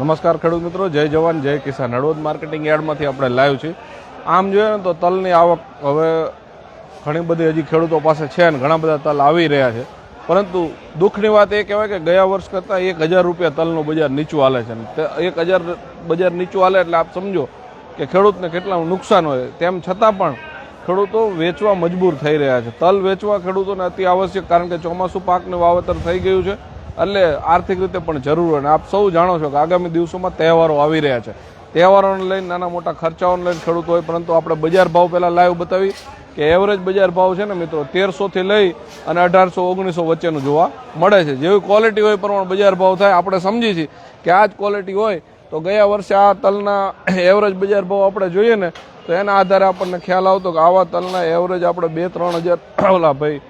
નમસ્કાર ખેડૂત મિત્રો, જય જવાન, જય કિસાન. હળવદ માર્કેટિંગ યાર્ડમાંથી આપણે લાઈવ છીએ. આમ જોઈએ ને તો તલની આવક હવે ઘણી બધી હજી ખેડૂતો પાસે છે અને ઘણા બધા તલ આવી રહ્યા છે. પરંતુ દુઃખની વાત એ કહેવાય કે ગયા વર્ષ કરતાં એક હજાર રૂપિયા તલનું બજાર નીચું હાલે છે. એક હજાર બજાર નીચું હાલે એટલે આપ સમજો કે ખેડૂતને કેટલા નુકસાન હોય. તેમ છતાં પણ ખેડૂતો વેચવા મજબૂર થઈ રહ્યા છે. તલ વેચવા ખેડૂતોને અતિ આવશ્યક કારણ કે ચોમાસું પાકનું વાવેતર થઈ ગયું છે. એટલે આર્થિક રીતે પણ જરૂર અને આપ સૌ જાણો છો કે આગામી દિવસોમાં તહેવારો આવી રહ્યા છે. તહેવારોને લઈને નાના મોટા ખર્ચાઓને લઈને ખેડૂતો હોય, પરંતુ આપણે બજાર ભાવ પહેલાં લાઈવ બતાવી કે એવરેજ બજાર ભાવ છે ને મિત્રો તેરસોથી લઈ અને અઢારસો, ઓગણીસો વચ્ચેનું જોવા મળે છે. જેવી ક્વોલિટી હોય પ્રમાણે બજાર ભાવ થાય. આપણે સમજી છીએ કે આ જ ક્વોલિટી હોય તો ગયા વર્ષે આ તલના એવરેજ બજાર ભાવ આપણે જોઈએ ને તો એના આધારે આપણને ખ્યાલ આવતો કે આવા તલના એવરેજ આપણે બે, ત્રણ હજાર, ઓલા ભાઈ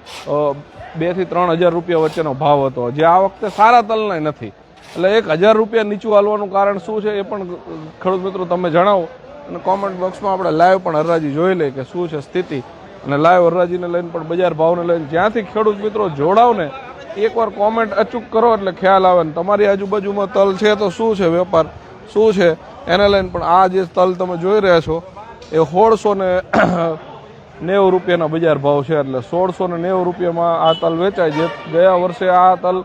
અ, બેથી ત્રણ હજાર રૂપિયા વચ્ચેનો ભાવ હતો. જે આ વખતે સારા તલના નથી. એટલે એક હજાર રૂપિયા નીચું હાલવાનું કારણ શું છે એ પણ ખેડૂત મિત્રો તમે જણાવો. અને કોમેન્ટ બોક્સમાં આપણે લાઈવ પણ હરરાજી જોઈ લઈએ કે શું છે સ્થિતિ. અને લાઈવ હરરાજીને લઈને પણ બજાર ભાવને લઈને જ્યાંથી ખેડૂત મિત્રો જોડાવ ને એકવાર કોમેન્ટ અચૂક કરો એટલે ખ્યાલ આવે ને તમારી આજુબાજુમાં તલ છે તો શું છે વેપાર? શું છે? એને લઈને પણ આ જે તલ તમે જોઈ રહ્યા છો એ સોળસો ને નેવું રૂપિયાના બજાર ભાવ છે એટલે સોળસો ને નેવું રૂપિયામાં આ તલ વેચાય જે ગયા વર્ષે આ તલ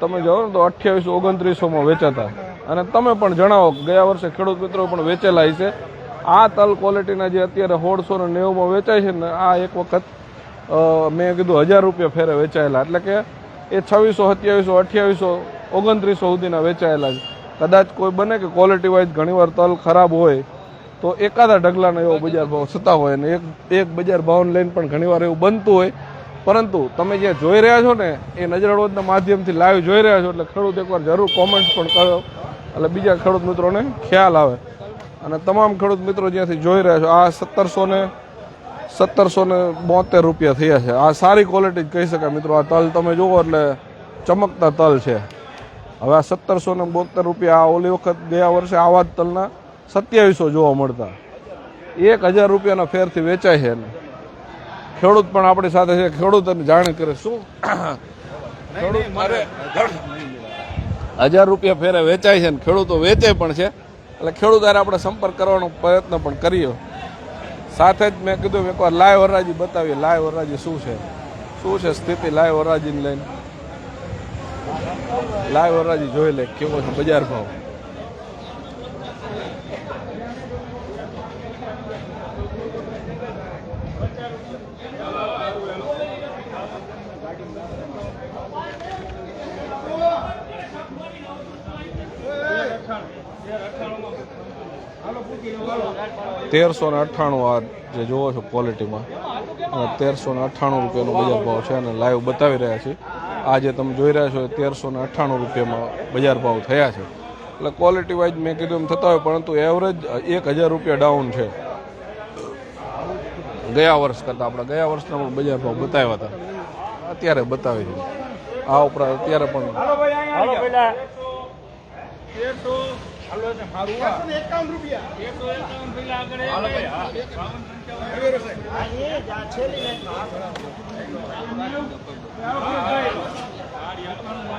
તમે જાઓ ને તો અઠ્યાવીસો ઓગણત્રીસોમાં વેચાતા. અને તમે પણ જણાવો, ગયા વર્ષે ખેડૂત મિત્રો પણ વેચેલા છે. આ તલ ક્વોલિટીના જે અત્યારે સોળસો ને નેવુંમાં વેચાય છે ને, આ એક વખત મેં કીધું હજાર રૂપિયા ફેરે વેચાયેલા. એટલે કે એ છવ્વીસો, સત્યાવીસો, અઠ્યાવીસો, ઓગણત્રીસો સુધીના વેચાયેલા છે. કદાચ કોઈ બને કે ક્વોલિટી વાઇઝ ઘણીવાર તલ ખરાબ હોય તો એકાદા ઢગલાનો એવો બજાર ભાવ થતા હોય અને એક એક બજાર ભાવને લઈને પણ ઘણીવાર એવું બનતું હોય. પરંતુ તમે જે જોઈ રહ્યા છો ને, એ નજર માધ્યમથી લાઈવ જોઈ રહ્યા છો, એટલે ખેડૂત એકવાર જરૂર કોમેન્ટ પણ કરો. એટલે બીજા ખેડૂત મિત્રોને ખ્યાલ આવે. અને તમામ ખેડૂત મિત્રો જ્યાંથી જોઈ રહ્યા છો, આ સત્તરસો ને સત્તરસો ને બોતેર રૂપિયા થયા છે. આ સારી ક્વોલિટી જ કહી શકાય મિત્રો, આ તલ તમે જુઓ એટલે ચમકતા તલ છે. હવે આ સત્તરસો ને બોતેર રૂપિયા આ ઓલી વખત ગયા વર્ષે આવા જ તલના સત્યાવીસો જોવા મળતા. એક હજાર રૂપિયાના ફેરથી વેચાય છે એને. ખેડૂત પણ આપણી સાથે છે. ખેડૂત જાણ કરે શું? ખેડૂત મારે હજાર રૂપિયા ફેરે વેચાય છે ને ખેડૂતો વેચે પણ છે. એટલે ખેડૂત આપણે સંપર્ક કરવાનો પ્રયત્ન પણ કર્યો. સાથે જ મેં કીધું એકવાર લાઈવ હરાજી બતાવીએ લાઈવ હરાજી શું છે? શું છે સ્થિતિ લાઈવ હરાજીને લઈને? લાઈવ હરાજી જોઈ લે કેવો છે બજાર ભાવ. તેરસો ને અઠ્ઠાણું આ જે જોવો છો ક્વોલિટીમાં અને તેરસો ને અઠ્ઠાણું રૂપિયાનો બજાર ભાવ છે અને લાઈવ બતાવી રહ્યા છીએ. આ જે તમે જોઈ રહ્યા છો એ તેરસો ને અઠ્ઠાણું રૂપિયામાં બજાર ભાવ થયા છે. એટલે ક્વોલિટી વાઇઝ મેં કીધું એમ થતા હોય, પરંતુ એવરેજ એક હજાર રૂપિયા ડાઉન છે. ગયા વર્ષ કરતાં આપણે, ગયા વર્ષના પણ બજાર ભાવ બતાવ્યા હતા. અત્યારે બતાવી દીધું આ ઉપરાંત અત્યારે પણ તેરસો એકાવન રૂપિયા. તેરસો એકાવન પેલા આગળ બાવન પંચાવન.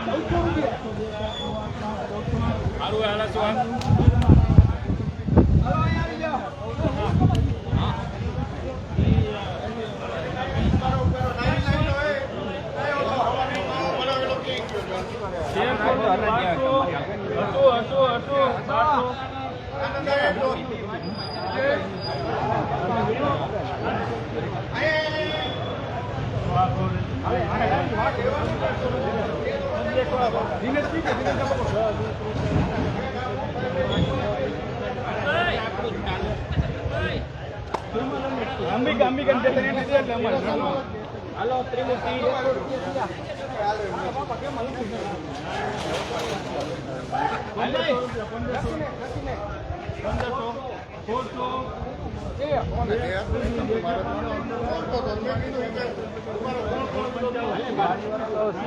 ચૌદસો રૂપિયા. અંબિકા અંબિકા ને તે એટલે એટલે અમારે હાલો ત્રિમૂર્તિ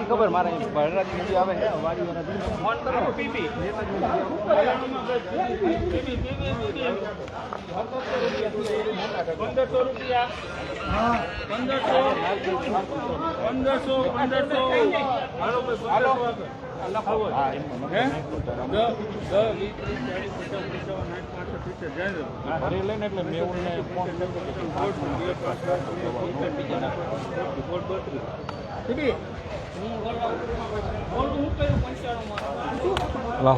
ખબર મારે ભરરાજી નદી આવે છે પંદરસો પંદરસો પંદરસો પંદરસો. હાલો પંદરસો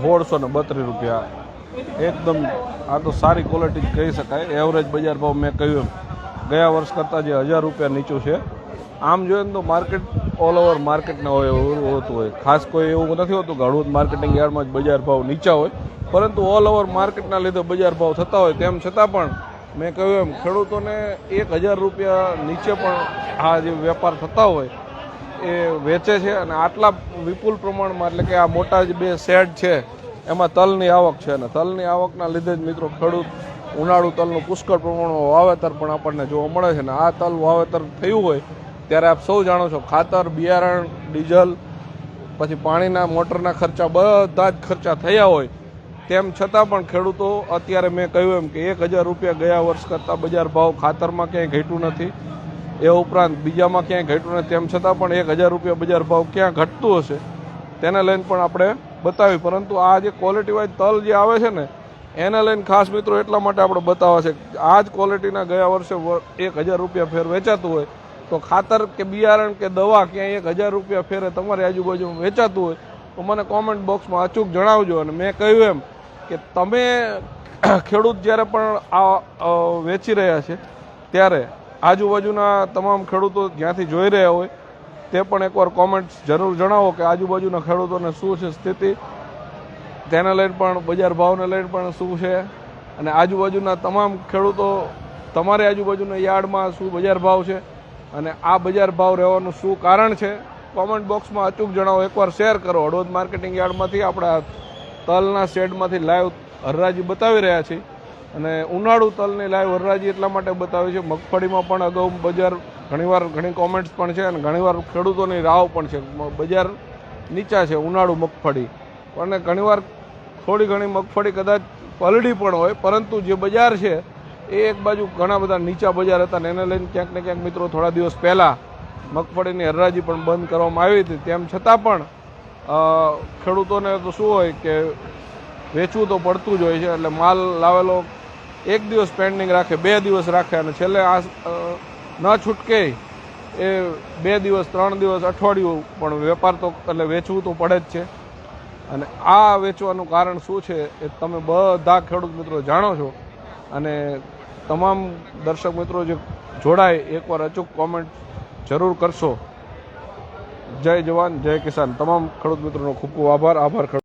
સોળસો ને બત્રીસ રૂપિયા. એકદમ આ તો સારી ક્વોલિટી કહી શકાય. એવરેજ બજાર ભાવ મેં કહ્યું ગયા વર્ષ કરતાં જે હજાર રૂપિયા નીચું છે. આમ જોઈએ ને તો માર્કેટ ઓલ ઓવર માર્કેટના હોય, એવું હોતું હોય. ખાસ કોઈ એવું નથી હોતું હળવદ માર્કેટિંગ યાર્ડમાં જ બજાર ભાવ નીચા હોય. પરંતુ ઓલ ઓવર માર્કેટના લીધે બજાર ભાવ થતા હોય તેમ છતાં પણ મેં કહ્યું એમ, ખેડૂતોને એક હજાર રૂપિયા નીચે પણ આ જે વેપાર થતા હોય એ વેચે છે અને આટલા વિપુલ પ્રમાણમાં, એટલે કે આ મોટા જે બે શેડ છે, એમાં તલની આવક છે. અને તલની આવકના લીધે જ મિત્રો ખેડૂત ઉનાળુ તલનું પુષ્કળ પ્રમાણમાં વાવેતર પણ આપણને જોવા મળે છે. અને આ તલ વાવેતર થયું હોય ત્યારે આપ સૌ જાણો છો, ખાતર, બિયારણ, ડીઝલ, પછી પાણીના, મોટરના ખર્ચા, બધા જ ખર્ચા થયા હોય. તેમ છતાં પણ ખેડૂતો, અત્યારે મેં કહ્યું એમ કે એક હજાર રૂપિયા ગયા વર્ષ કરતાં બજાર ભાવ ખાતરમાં ક્યાંય ઘટ્યું નથી. એ ઉપરાંત બીજામાં ક્યાંય ઘટ્યું નથી. તેમ છતાં પણ એક હજાર રૂપિયા બજાર ભાવ ક્યાં ઘટતું હશે, તેને લઈને પણ આપણે બતાવી પરંતુ આ જે ક્વોલિટી વાઇઝ તલ જે આવે છે ને, એને લઈને ખાસ મિત્રો એટલા માટે આપણે બતાવવા છે આ જ ક્વોલિટીના ગયા વર્ષે એક હજાર રૂપિયા ફેર વેચાતું હોય તો ખાતર કે બિયારણ કે દવા ક્યાંય એક હજાર રૂપિયા ફેરે તમારી આજુબાજુ વેચાતું હોય, તો મને કોમેન્ટ બોક્સમાં અચૂક જણાવજો. અને મેં કહ્યું એમ કે તમે ખેડૂત જ્યારે પણ આ વેચી રહ્યા છે, ત્યારે આજુબાજુના તમામ ખેડૂતો જ્યાંથી જોઈ રહ્યા હોય, તે પણ એકવાર કોમેન્ટ્સ જરૂર જણાવો કે આજુબાજુના ખેડૂતોને શું છે સ્થિતિ? તેને લઈને પણ, બજાર ભાવને લઈને પણ શું છે? અને આજુબાજુના તમામ ખેડૂતો તમારી આજુબાજુના યાર્ડમાં શું બજાર ભાવ છે? અને આ બજાર ભાવ રહેવાનું શું કારણ છે? કોમેન્ટ બોક્સમાં અચૂક જણાવો. એકવાર શેર કરો. હળવદ માર્કેટિંગ યાર્ડમાંથી આપણા તલના શેડમાંથી લાઈવ હરરાજી બતાવી રહ્યા છીએ. અને ઉનાળુ તલની લાઈવ હરરાજી એટલા માટે બતાવી છે. મગફળીમાં પણ અગાઉ બજાર ઘણીવાર ઘણી કોમેન્ટ્સ પણ છે અને ઘણીવાર ખેડૂતોની રાવ પણ છે. બજાર નીચા છે, ઉનાળુ મગફળી. અને ઘણીવાર થોડી ઘણી મગફળી કદાચ પલળી પણ હોય, પરંતુ જે બજાર છે એ એક બાજુ ઘણા બધા નીચા બજાર હતા ને એને લઈને ક્યાંક ને ક્યાંક મિત્રો થોડા દિવસ પહેલાં મગફળીની હરરાજી પણ બંધ કરવામાં આવી હતી. તેમ છતાં પણ ખેડૂતોને તો શું હોય કે વેચવું તો પડતું જ હોય છે, એટલે માલ લાવેલો એક દિવસ પેન્ડિંગ રાખે, બે દિવસ રાખે અને છેલ્લે આ ન છૂટકે એ બે દિવસ, ત્રણ દિવસ અઠવાડિયું પણ વેપાર તો, એટલે વેચવું તો પડે જ છે. અને આ વેચવાનું કારણ શું છે એ તમે બધા ખેડૂત મિત્રો જાણો છો. અને તમામ દર્શક મિત્રો જે જોડાય, એકવાર અચૂક કોમેન્ટ જરૂર કરશો. જય જવાન, જય કિસાન. તમામ ખેડૂત મિત્રોનો ખૂબ ખૂબ આભાર. આભાર